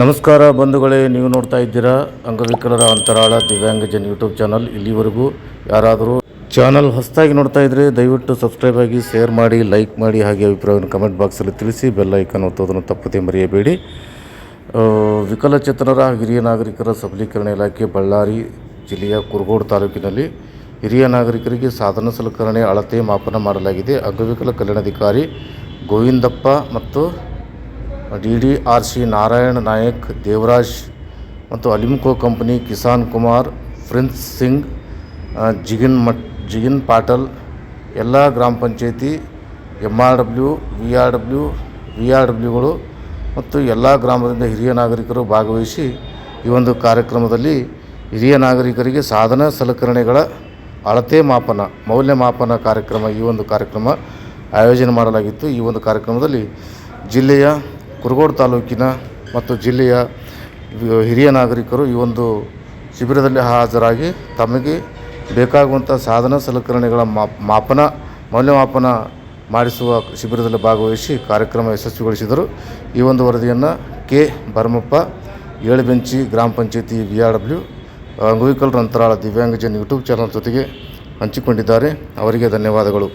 ನಮಸ್ಕಾರ ಬಂಧುಗಳೇ, ನೀವು ನೋಡ್ತಾ ಇದ್ದೀರಾ ಅಂಗವಿಕಲರ ಅಂತರಾಳ ದಿವ್ಯಾಂಗಜನ್ ಯೂಟ್ಯೂಬ್ ಚಾನಲ್. ಇಲ್ಲಿವರೆಗೂ ಯಾರಾದರೂ ಚಾನಲ್ ಹೊಸದಾಗಿ ನೋಡ್ತಾ ಇದ್ದರೆ ದಯವಿಟ್ಟು ಸಬ್ಸ್ಕ್ರೈಬ್ ಆಗಿ, ಶೇರ್ ಮಾಡಿ, ಲೈಕ್ ಮಾಡಿ, ಹಾಗೆ ಅಭಿಪ್ರಾಯವನ್ನು ಕಮೆಂಟ್ ಬಾಕ್ಸಲ್ಲಿ ತಿಳಿಸಿ, ಬೆಲ್ ಐಕನ್ ಒತ್ತೋದನ್ನು ತಪ್ಪದೆ ಮರೆಯಬೇಡಿ. ವಿಕಲಚೇತನರ, ಹಿರಿಯ ನಾಗರಿಕರ ಸಬಲೀಕರಣ ಇಲಾಖೆ, ಬಳ್ಳಾರಿ ಜಿಲ್ಲೆಯ ಕುರುಗೋಡು ತಾಲೂಕಿನಲ್ಲಿ ಹಿರಿಯ ನಾಗರಿಕರಿಗೆ ಸಾಧನ ಸಲಕರಣೆ ಅಳತೆ ಮಾಪನ ಮಾಡಲಾಗಿದೆ. ಅಂಗವಿಕಲ ಕಲ್ಯಾಣಾಧಿಕಾರಿ ಗೋವಿಂದಪ್ಪ ಮತ್ತು D D R C Narayana Nayak, Devaraj ಮತ್ತು ಅಲಿಮ್ಕೋ ಕಂಪನಿ ಕಿಸಾನ್ ಕುಮಾರ್ ಪ್ರಿನ್ಸ್ ಸಿಂಗ್ ಜಿಗಿನ್ ಮಟ್, ಜಿಗಿನ್ ಪಾಟಲ್, ಎಲ್ಲ ಗ್ರಾಮ ಪಂಚಾಯತಿ M R W V R W V R ಡಬ್ಲ್ಯೂಗಳು ಮತ್ತು ಎಲ್ಲ ಗ್ರಾಮದಿಂದ ಹಿರಿಯ ನಾಗರಿಕರು ಭಾಗವಹಿಸಿ ಈ ಒಂದು ಕಾರ್ಯಕ್ರಮದಲ್ಲಿ ಹಿರಿಯ ನಾಗರಿಕರಿಗೆ ಸಾಧನ ಸಲಕರಣೆಗಳ ಅಳತೆ ಮಾಪನ ಮೌಲ್ಯಮಾಪನ ಕಾರ್ಯಕ್ರಮ ಈ ಒಂದು ಕಾರ್ಯಕ್ರಮ ಆಯೋಜನೆ ಮಾಡಲಾಗಿತ್ತು. ಈ ಒಂದು ಕಾರ್ಯಕ್ರಮದಲ್ಲಿ ಜಿಲ್ಲೆಯ ಕುರುಗೋಡು ತಾಲೂಕಿನ ಮತ್ತು ಜಿಲ್ಲೆಯ ಹಿರಿಯ ನಾಗರಿಕರು ಈ ಒಂದು ಶಿಬಿರದಲ್ಲಿ ಹಾಜರಾಗಿ ತಮಗೆ ಬೇಕಾಗುವಂಥ ಸಾಧನ ಸಲಕರಣೆಗಳ ಮಾಪ್ ಮಾಪನ, ಮೌಲ್ಯಮಾಪನ ಮಾಡಿಸುವ ಶಿಬಿರದಲ್ಲಿ ಭಾಗವಹಿಸಿ ಕಾರ್ಯಕ್ರಮ ಯಶಸ್ವಿಗೊಳಿಸಿದರು. ಈ ಒಂದು ವರದಿಯನ್ನು ಕೆ. ಭರಮಪ್ಪ ಏಳುಬೆಂಚಿ ಗ್ರಾಮ ಪಂಚಾಯತಿ ವಿ ಆರ್ ಡಬ್ಲ್ಯೂ ಅಂಗವಿಕಲರ ಅಂತರಾಳ ದಿವ್ಯಾಂಗಜನ್ ಯೂಟ್ಯೂಬ್ ಚಾನಲ್ ಜೊತೆಗೆ ಹಂಚಿಕೊಂಡಿದ್ದಾರೆ. ಅವರಿಗೆ ಧನ್ಯವಾದಗಳು.